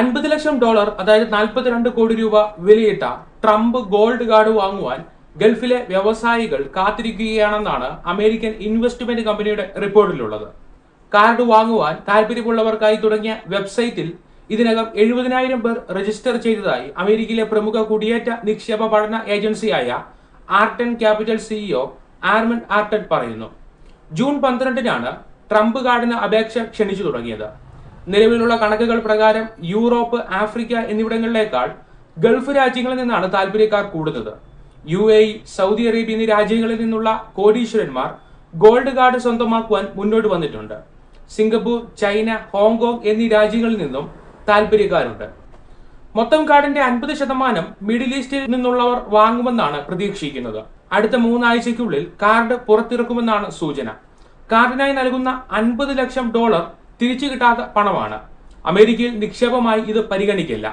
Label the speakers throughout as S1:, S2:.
S1: അൻപത് ലക്ഷം ഡോളർ അതായത് നാൽപ്പത്തിരണ്ട് കോടി രൂപ വിലയിട്ട ട്രംപ് ഗോൾഡ് കാർഡ് വാങ്ങുവാൻ ഗൾഫിലെ വ്യവസായികൾ കാത്തിരിക്കുകയാണെന്നാണ് അമേരിക്കൻ ഇൻവെസ്റ്റ്മെന്റ് കമ്പനിയുടെ റിപ്പോർട്ടിലുള്ളത്. കാർഡ് വാങ്ങുവാൻ താല്പര്യമുള്ളവർക്കായി തുടങ്ങിയ വെബ്സൈറ്റിൽ ഇതിനകം എഴുപതിനായിരം പേർ രജിസ്റ്റർ ചെയ്തതായി അമേരിക്കയിലെ പ്രമുഖ കുടിയേറ്റ നിക്ഷേപ പഠന ഏജൻസിയായ ആർട്ടൺ ക്യാപിറ്റൽ സിഇഒ ആർമൻ ആർട്ടൺ പറയുന്നു. ജൂൺ പന്ത്രണ്ടിനാണ് ട്രംപ് കാർഡിന് അപേക്ഷ ക്ഷണിച്ചു തുടങ്ങിയത്. നിലവിലുള്ള കണക്കുകൾ പ്രകാരം യൂറോപ്പ് ആഫ്രിക്ക എന്നിവിടങ്ങളിലേക്കാൾ ഗൾഫ് രാജ്യങ്ങളിൽ നിന്നാണ് താല്പര്യക്കാർ കൂടുന്നത്. യു എ സൗദി അറേബ്യ എന്നീ രാജ്യങ്ങളിൽ നിന്നുള്ള കോടീശ്വരന്മാർ ഗോൾഡ് കാർഡ് സ്വന്തമാക്കുവാൻ മുന്നോട്ട് വന്നിട്ടുണ്ട്. സിംഗപ്പൂർ ചൈന ഹോങ്കോങ് എന്നീ രാജ്യങ്ങളിൽ നിന്നും താല്പര്യക്കാരുണ്ട് മൊത്തം കാർഡിന്റെ അൻപത് ശതമാനം മിഡിൽ ഈസ്റ്റിൽ നിന്നുള്ളവർ വാങ്ങുമെന്നാണ് പ്രതീക്ഷിക്കുന്നത്. അടുത്ത മൂന്നാഴ്ചയ്ക്കുള്ളിൽ കാർഡ് പുറത്തിറക്കുമെന്നാണ് സൂചന. കാർഡിനായി നൽകുന്ന അൻപത് ലക്ഷം ഡോളർ തിരിച്ചു കിട്ടാത്ത പണമാണ്. അമേരിക്കയിൽ നിക്ഷേപമായി ഇത് പരിഗണിക്കില്ല.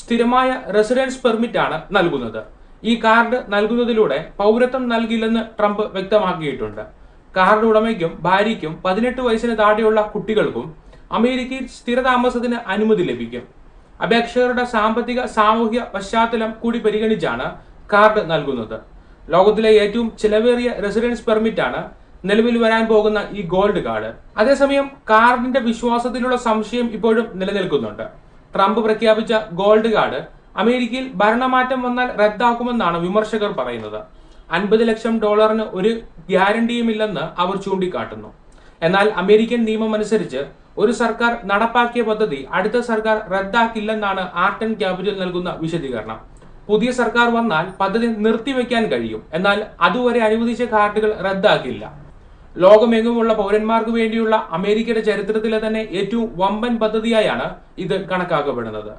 S1: സ്ഥിരമായ റെസിഡൻസ് പെർമിറ്റ് ആണ് നൽകുന്നത്. ഈ കാർഡ് നൽകുന്നതിലൂടെ പൗരത്വം നൽകില്ലെന്ന് ട്രംപ് വ്യക്തമാക്കിയിട്ടുണ്ട്. കാർഡ് ഉടമയ്ക്കും ഭാര്യയ്ക്കും പതിനെട്ട് വയസ്സിന് താഴെയുള്ള കുട്ടികൾക്കും അമേരിക്കയിൽ സ്ഥിരതാമസത്തിന് അനുമതി ലഭിക്കും. അപേക്ഷകരുടെ സാമ്പത്തിക സാമൂഹ്യ പശ്ചാത്തലം കൂടി പരിഗണിച്ചാണ് കാർഡ് നൽകുന്നത്. ലോകത്തിലെ ഏറ്റവും ചിലവേറിയ റെസിഡൻസ് പെർമിറ്റ് ആണ് നിലവിൽ വരാൻ പോകുന്ന ഈ ഗോൾഡ് കാർഡ്. അതേസമയം കാർഡിന്റെ വിശ്വാസത്തിലുള്ള സംശയം ഇപ്പോഴും നിലനിൽക്കുന്നുണ്ട്. ട്രംപ് പ്രഖ്യാപിച്ച ഗോൾഡ് കാർഡ് അമേരിക്കയിൽ ഭരണമാറ്റം വന്നാൽ റദ്ദാക്കുമെന്നാണ് വിമർശകർ പറയുന്നത്. അൻപത് ലക്ഷം ഡോളറിന് ഒരു ഗ്യാരണ്ടിയുമില്ലെന്ന് അവർ ചൂണ്ടിക്കാട്ടുന്നു. എന്നാൽ അമേരിക്കൻ നിയമം അനുസരിച്ച് ഒരു സർക്കാർ നടപ്പാക്കിയ പദ്ധതി അടുത്ത സർക്കാർ റദ്ദാക്കില്ലെന്നാണ് ആർട്ട് ആൻഡ് ക്യാപിറ്റൽ നൽകുന്ന വിശദീകരണം. പുതിയ സർക്കാർ വന്നാൽ പദ്ധതി നിർത്തിവെക്കാൻ കഴിയും. എന്നാൽ അതുവരെ അനുവദിച്ച കാർഡുകൾ റദ്ദാക്കില്ല. ലോകമെങ്ങുമുള്ള പൗരന്മാർക്ക് വേണ്ടിയുള്ള അമേരിക്കയുടെ ചരിത്രത്തിലെ തന്നെ ഏറ്റവും വമ്പൻ പദ്ധതിയായാണ് ഇത് കണക്കാക്കപ്പെടുന്നത്.